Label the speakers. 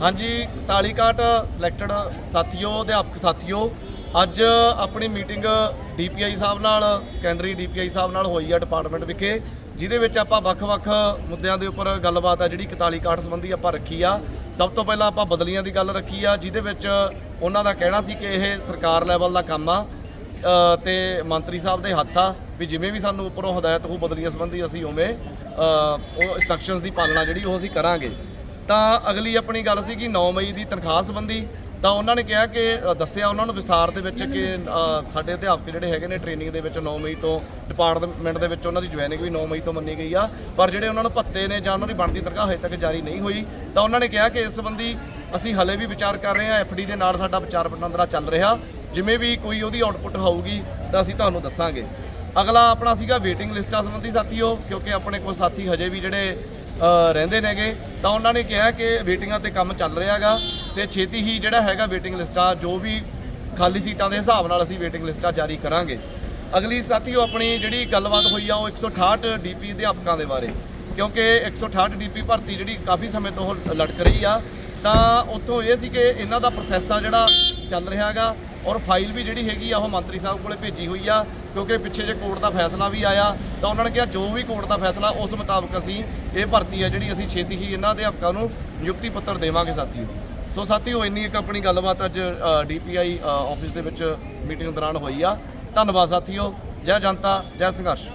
Speaker 1: ਹਾਂਜੀ ਤਾਲੀਕਾਟ ਸਿਲੈਕਟਡ ਸਾਥੀਓ ਅਧਿਆਪਕ ਸਾਥੀਓ ਅੱਜ ਆਪਣੀ ਮੀਟਿੰਗ ਡੀਪੀਆਈ ਸਾਹਿਬ ਨਾਲ ਸੈਕੰਡਰੀ ਡੀਪੀਆਈ ਸਾਹਿਬ ਨਾਲ ਹੋਈ ਆ ਡਿਪਾਰਟਮੈਂਟ ਵਿਖੇ ਜਿਹਦੇ ਵਿੱਚ ਆਪਾਂ ਵੱਖ-ਵੱਖ ਮੁੱਦਿਆਂ ਦੇ ਉੱਪਰ ਗੱਲਬਾਤ ਆ ਜਿਹੜੀ 41 ਕਾਟ ਸੰਬੰਧੀ ਆਪਾਂ ਰੱਖੀ ਆ। ਸਭ ਤੋਂ ਪਹਿਲਾਂ ਆਪਾਂ ਬਦਲੀਆਂ ਦੀ ਗੱਲ ਰੱਖੀ ਆ ਜਿਹਦੇ ਵਿੱਚ ਉਹਨਾਂ ਦਾ ਕਹਿਣਾ ਸੀ ਕਿ ਇਹ ਸਰਕਾਰ ਲੈਵਲ ਦਾ ਕੰਮ ਆ ਅ, ਤੇ ਮੰਤਰੀ ਸਾਹਿਬ ਦੇ ਹੱਥ ਆ ਵੀ ਜਿਵੇਂ ਵੀ ਸਾਨੂੰ ਉੱਪਰੋਂ ਹਦਾਇਤ ਹੋ ਬਦਲੀਆਂ ਸੰਬੰਧੀ ਅਸੀਂ ਉਵੇਂ ਉਹ ਇਨਸਟਰਕਸ਼ਨਸ ਦੀ ਪਾਲਣਾ ਜਿਹੜੀ ਉਹ ਅਸੀਂ ਕਰਾਂਗੇ। ਤਾਂ ਅਗਲੀ ਆਪਣੀ ਗੱਲ ਸੀ ਕਿ 9 ਮਈ ਦੀ ਤਨਖਾਹ ਸੰਬੰਧੀ ਤਾਂ ਉਹਨਾਂ ਨੇ ਕਿਹਾ ਕਿ ਦੱਸਿਆ ਉਹਨਾਂ ਨੂੰ ਵਿਸਥਾਰ ਦੇ ਵਿੱਚ ਕਿ ਸਾਡੇ ਅਧਿਆਪਕ ਜਿਹੜੇ ਹੈਗੇ ਨੇ ਟ੍ਰੇਨਿੰਗ ਦੇ ਵਿੱਚ 9 ਮਈ ਤੋਂ ਡਿਪਾਰਟਮੈਂਟ ਦੇ ਵਿੱਚ ਉਹਨਾਂ ਦੀ ਜੁਆਇਨਿੰਗ ਵੀ 9 ਮਈ ਤੋਂ ਮੰਨੀ ਗਈ ਆ, ਪਰ ਜਿਹੜੇ ਉਹਨਾਂ ਨੂੰ ਭੱਤੇ ਨੇ ਜਾਂ ਉਹਨਾਂ ਦੀ ਬਣਦੀ ਤਨਖਾਹ ਹਜੇ ਤੱਕ ਜਾਰੀ ਨਹੀਂ ਹੋਈ, ਤਾਂ ਉਹਨਾਂ ਨੇ ਕਿਹਾ ਕਿ ਇਸ ਸੰਬੰਧੀ ਅਸੀਂ ਹਲੇ ਵੀ ਵਿਚਾਰ ਕਰ ਰਹੇ ਹਾਂ ਐਫਡੀ ਦੇ ਨਾਲ ਸਾਡਾ ਵਿਚਾਰ ਵਟਾਂਦਰਾ ਚੱਲ ਰਿਹਾ, ਜਿਵੇਂ ਵੀ ਕੋਈ ਉਹਦੀ ਆਊਟਪੁੱਟ ਹੋਊਗੀ ਤਾਂ ਅਸੀਂ ਤੁਹਾਨੂੰ ਦੱਸਾਂਗੇ। ਅਗਲਾ ਆਪਣਾ ਸੀਗਾ ਵੇਟਿੰਗ ਲਿਸਟਾਂ ਸੰਬੰਧੀ ਸਾਥੀਓ, ਕਿਉਂਕਿ ਆਪਣੇ ਕੋਲ ਸਾਥੀ ਹਜੇ ਵੀ ਜਿਹੜੇ ਰਹਿੰਦੇ ਨੇਗੇ, ਤਾਂ ਉਹਨਾਂ ਨੇ ਕਿਹਾ ਕਿ ਵੇਟਿੰਗਾਂ ਤੇ ਕੰਮ ਚੱਲ ਰਿਹਾਗਾ ਤੇ ਛੇਤੀ ਹੀ ਜਿਹੜਾ ਹੈਗਾ ਵੇਟਿੰਗ ਲਿਸਟਾਂ, ਜੋ ਵੀ ਖਾਲੀ ਸੀਟਾਂ ਦੇ ਹਿਸਾਬ ਨਾਲ ਅਸੀਂ ਵੇਟਿੰਗ ਲਿਸਟਾਂ ਜਾਰੀ ਕਰਾਂਗੇ। ਅਗਲੀ ਸਾਥੀਓ ਆਪਣੀ ਜਿਹੜੀ ਗੱਲਬਾਤ ਹੋਈ ਆ, ਉਹ 168 ਡੀਪੀ ਅਧਿਆਪਕਾਂ ਦੇ ਬਾਰੇ। ਕਿਉਂਕਿ 168 ਡੀਪੀ ਭਰਤੀ ਜਿਹੜੀ ਕਾਫੀ ਸਮੇਂ ਤੋਂ ਉਹ ਲਟਕ ਰਹੀ ਆ, ਤਾਂ ਉੱਥੋਂ ਇਹ ਸੀ ਕਿ ਇਹਨਾਂ ਦਾ ਪ੍ਰੋਸੈਸ ਆ ਜਿਹੜਾ ਚੱਲ ਰਿਹਾ ਹੈਗਾ ਔਰ ਫਾਈਲ ਵੀ ਜਿਹੜੀ ਹੈਗੀ ਆ, ਉਹ ਮੰਤਰੀ ਸਾਹਿਬ ਕੋਲੇ ਭੇਜੀ ਹੋਈ ਆ, ਕਿਉਂਕਿ ਪਿੱਛੇ ਜੇ ਕੋਰਟ ਦਾ ਫੈਸਲਾ ਵੀ ਆਇਆ, ਤਾਂ ਉਹਨਾਂ ਨੇ ਕਿਹਾ ਜੋ ਵੀ ਕੋਰਟ ਦਾ ਫੈਸਲਾ, ਉਸ ਮੁਤਾਬਕ ਅਸੀਂ ਇਹ ਭਰਤੀ ਆ ਜਿਹੜੀ ਅਸੀਂ ਛੇਤੀ ਹੀ ਇਹਨਾਂ ਅਧਿਆਪਕਾਂ ਨੂੰ ਨਿਯੁਕਤੀ ਪੱਤਰ ਦੇਵਾਂਗੇ ਸਾਥੀਓ। ਸੋ ਸਾਥੀਓ, ਇੰਨੀ ਇੱਕ ਆਪਣੀ ਗੱਲਬਾਤ ਅੱਜ ਡੀਪੀਆਈ ਆਫਿਸ ਦੇ ਵਿੱਚ ਮੀਟਿੰਗ ਦੌਰਾਨ ਹੋਈ ਆ। ਧੰਨਵਾਦ ਸਾਥੀਓ। ਜੈ ਜਨਤਾ, ਜੈ ਸੰਘਰਸ਼।